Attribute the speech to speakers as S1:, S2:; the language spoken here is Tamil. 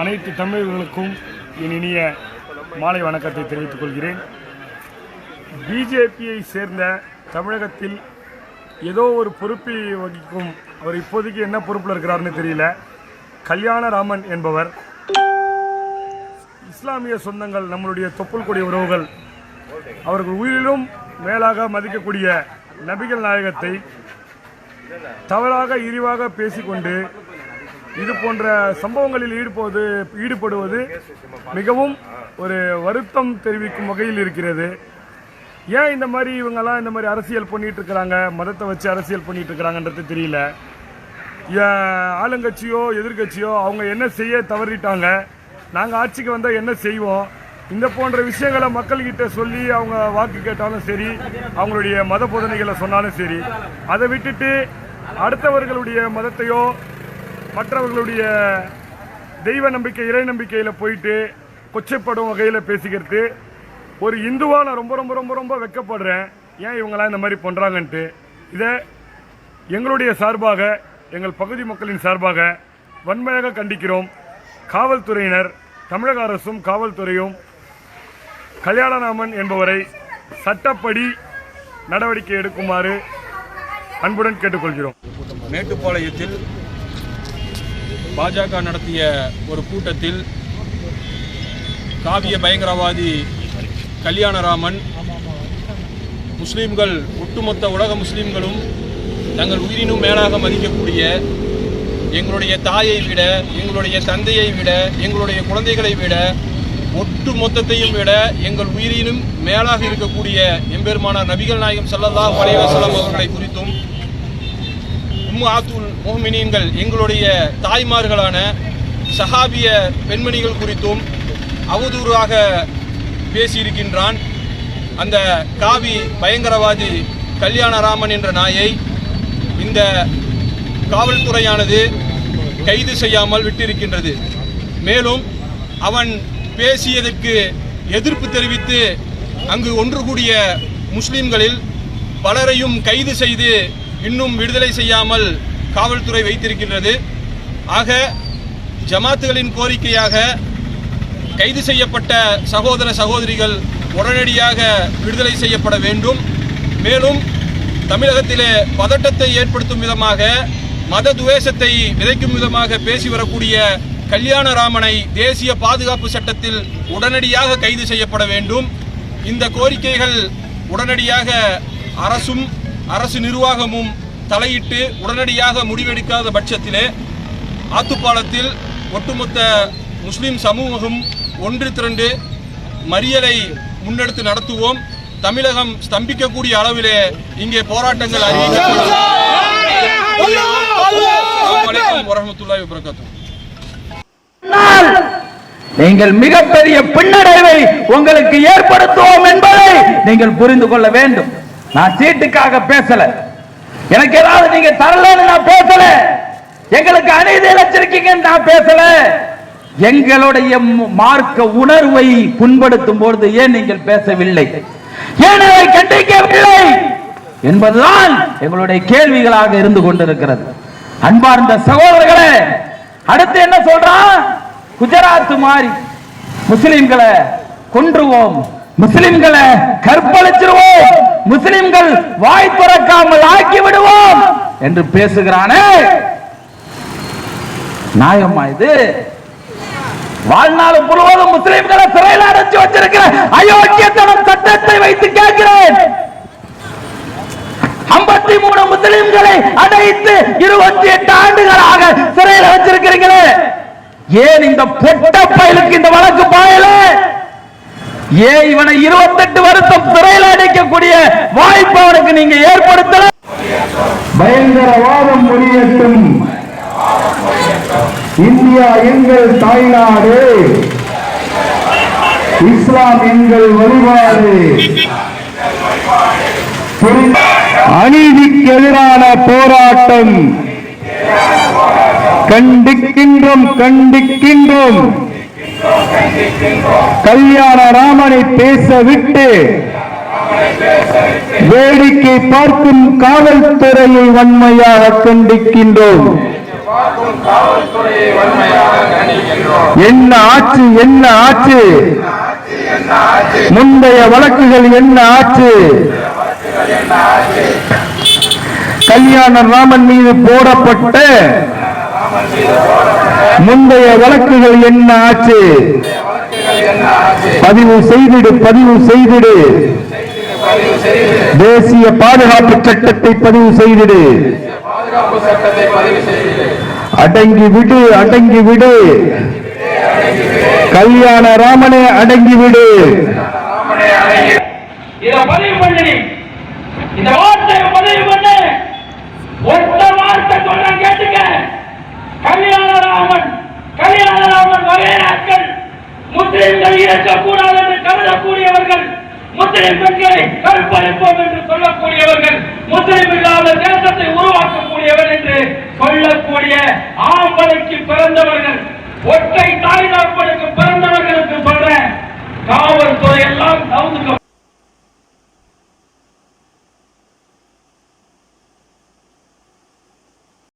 S1: அனைத்து தமிழர்களுக்கும் என் இனிய மாலை வணக்கத்தை தெரிவித்துக் கொள்கிறேன். பிஜேபியை சேர்ந்த தமிழகத்தில் ஏதோ ஒரு பொறுப்பை வகிக்கும் அவர் இப்போதைக்கு என்ன பொறுப்பில் இருக்கிறாருன்னு தெரியல. கல்யாணராமன் என்பவர் இஸ்லாமிய சொந்தங்கள் நம்மளுடைய தொப்புள் கொடிய உறவுகள் அவர்கள் உயிரிலும் மேலாக மதிக்கக்கூடிய நபிகள் நாயகத்தை தவறாக இழிவாக பேசிக்கொண்டு இது போன்ற சம்பவங்களில் ஈடுபோது ஈடுபடுவது மிகவும் ஒரு வருத்தம் தெரிவிக்கும் வகையில் இருக்கிறது. ஏன் இந்த மாதிரி இவங்கெல்லாம் இந்த மாதிரி அரசியல் பண்ணிட்டு இருக்கிறாங்க? மதத்தை வச்சு அரசியல் பண்ணிட்டு இருக்கிறாங்கன்றது தெரியல. ஏன் ஆளுங்கட்சியோ எதிர்க்கட்சியோ அவங்க என்ன செய்ய தவறிட்டாங்க? நாங்கள் ஆட்சிக்கு வந்தால் என்ன செய்வோம்? இந்த போன்ற விஷயங்களை மக்கள்கிட்ட சொல்லி அவங்க வாக்கு கேட்டாலும் சரி அவங்களுடைய மத போதனைகளை சொன்னாலும் சரி அதை விட்டுட்டு அடுத்தவர்களுடைய மதத்தையோ மற்றவர்களுடைய தெய்வ நம்பிக்கை இறை நம்பிக்கையில் போயிட்டு கொச்சைப்படும் வகையில் பேசிக்கிறது. ஒரு இந்துவாக நான் ரொம்ப ரொம்ப ரொம்ப ரொம்ப வெக்கப்படுறேன். ஏன் இவங்களாம் இந்த மாதிரி பண்ணுறாங்கன்ட்டு இதை எங்களுடைய சார்பாக எங்கள் பகுதி மக்களின் சார்பாக வன்மையாக கண்டிக்கிறோம். காவல்துறையினர் தமிழக அரசும் காவல்துறையும் கல்யாணராமன் என்பவரை சட்டப்படி நடவடிக்கை எடுக்குமாறு அன்புடன் கேட்டுக்கொள்கிறோம்.
S2: மேட்டுப்பாளையத்தில் பாஜக நடத்திய ஒரு கூட்டத்தில் காவிய பயங்கரவாதி கல்யாணராமன் முஸ்லீம்கள் ஒட்டுமொத்த உலக முஸ்லீம்களும் தங்கள் உயிரினும் மேலாக மதிக்கக்கூடிய எங்களுடைய தாயை விட எங்களுடைய தந்தையை விட எங்களுடைய குழந்தைகளை விட ஒட்டு மொத்தத்தையும் விட எங்கள் உயிரினும் மேலாக இருக்கக்கூடிய எம்பெருமானார் நபிகள் நாயகம் செல்லதா அலைஹி வஸல்லம் அவர்களை குறித்தும் உம்மு ஆத்துல் மோமினியன்கள் எங்களுடைய தாய்மார்களான சஹாபிய பெண்மணிகள் குறித்தும் அவதூறாக பேசியிருக்கின்றான். அந்த காவி பயங்கரவாதி கல்யாணராமன் என்ற நாயை இந்த காவல்துறையானது கைது செய்யாமல் விட்டிருக்கின்றது. மேலும் அவன் பேசியதற்கு எதிர்ப்பு தெரிவித்து அங்கு ஒன்று கூடிய முஸ்லிம்களில் பலரையும் கைது செய்து இன்னும் விடுதலை செய்யாமல் காவல்துறை வைத்திருக்கின்றது. ஆக ஜமாத்துகளின் கோரிக்கையாக கைது செய்யப்பட்ட சகோதர சகோதரிகள் உடனடியாக விடுதலை செய்யப்பட வேண்டும். மேலும் தமிழகத்திலே பதட்டத்தை ஏற்படுத்தும் விதமாக மத துவேஷத்தை விதைக்கும் விதமாக பேசி வரக்கூடிய கல்யாணராமனை தேசிய பாதுகாப்பு சட்டத்தில் உடனடியாக கைது செய்யப்பட வேண்டும். இந்த கோரிக்கைகள் உடனடியாக அரசும் அரசு நிர்வாகமும் தலையிட்டு உடனடியாக முடிவெடுக்காத பட்சத்திலே ஆத்துப்பாலத்தில் ஒட்டுமொத்த முஸ்லிம் சமூகம் ஒன்று திரண்டு மறியலை முன்னெடுத்து நடத்துவோம். தமிழகம் ஸ்தம்பிக்கக்கூடிய அளவிலே இங்கே போராட்டங்கள் அறிவிக்கப்படும்
S3: நீங்கள் மிகப்பெரிய பின்னடைவை உங்களுக்கு ஏற்படுத்துவோம் என்பதை நீங்கள் புரிந்து கொள்ள வேண்டும். நான் சீட்டுக்காக பேசல. எனக்கு ஏதாவது நீங்க தரலன்னு நான் பேசல. எங்களுக்கு அநீதி இழைச்சிருக்கீங்கன்னு நான் பேசல. எங்களுடைய மார்க்க உணர்வை புண்படுத்தும் பொழுது ஏன் நீங்கள் பேசவில்லை? ஏன் அதை கண்டிக்கவில்லை? என்பதுதான் எங்களுடைய கேள்விகளாக இருந்து கொண்டிருக்கிறது. அன்பார்ந்த சகோதரர்களே அடுத்து என்ன சொல்றான்? குஜராத் மாதிரி முஸ்லிம்களை கொன்றுவோம். முஸ்லிம்களை கற்பழிச்சிருவோம். முஸ்லிம்கள் வாய் திறக்காமல் ஆக்கி விடுவோம் என்று பேசுகிறானே. நியாயமா இது? வாழ்நாள் முழுவதும் முஸ்லிம்களை சிறையில் அடைச்சு வச்சிருக்கிற அயோக்கியத்தனம் சட்டத்தை வைத்து கேட்கிறேன். ஐம்பத்தி மூணு முஸ்லிம்களை அடைத்து இருபத்தி எட்டு ஆண்டுகளாக சிறையில் வச்சிருக்கிறீங்களே ஏன் இந்த பொட்ட பயலுக்கு இந்த வழக்கு பாயல? ஏன் இவனை இருபத்தெட்டு வருஷம் சிறையில் அடைக்கக்கூடிய வாய்ப்பு அவனுக்கு நீங்க ஏற்படுத்தல.
S4: பயங்கரவாதம் முடியட்டும் இந்தியா எங்கள் தாய்நாடு. இஸ்லாம் எங்கள் வழிபாடு. அநீதிக்கு எதிரான போராட்டம். கண்டிக்கின்றோம் கண்டிக்கின்றோம். கல்யாண ராமனை பேச விட்டு வேடிக்கை பார்க்கும் காவல்துறையை வன்மையாக கண்டிக்கின்றோம். என்ன ஆச்சு என்ன ஆச்சு? முந்தைய வழக்குகள் என்ன ஆச்சு? கல்யாண ராமன் மீது போடப்பட்ட முந்தைய வழக்குகள் என்ன ஆச்சு? பதிவு செய்திடு பதிவு செய்திடு. தேசிய பாதுகாப்பு சட்டத்தை பதிவு செய்திடு. அடங்கி விடு அடங்கி விடு. கல்யாண ராமனே அடங்கி விடு
S3: இத பதிவு பண்ணி இந்த வார்த்தையை பதிவு பண்ணு ஒத்த வார்த்தை சொல்ற கேட்டுக்க கல்யாணராமன் கல்யாணராமன் வகையராக்கள் முஸ்லிம்கள் இருக்கக்கூடாது என்று கருதக்கூடியவர்கள் முஸ்லிம் பெண்களை கருப்பளிப்போம் என்று சொல்லக்கூடியவர்கள் முஸ்லிம் இல்லாத தேசத்தை உருவாக்கக்கூடியவர் என்று சொல்லக்கூடிய ஆம்பளைக்கு பிறந்தவர்கள் ஒற்றை தாய் தகப்பனுக்கு பிறந்தவர்களுக்கு சொல்றேன். காவல்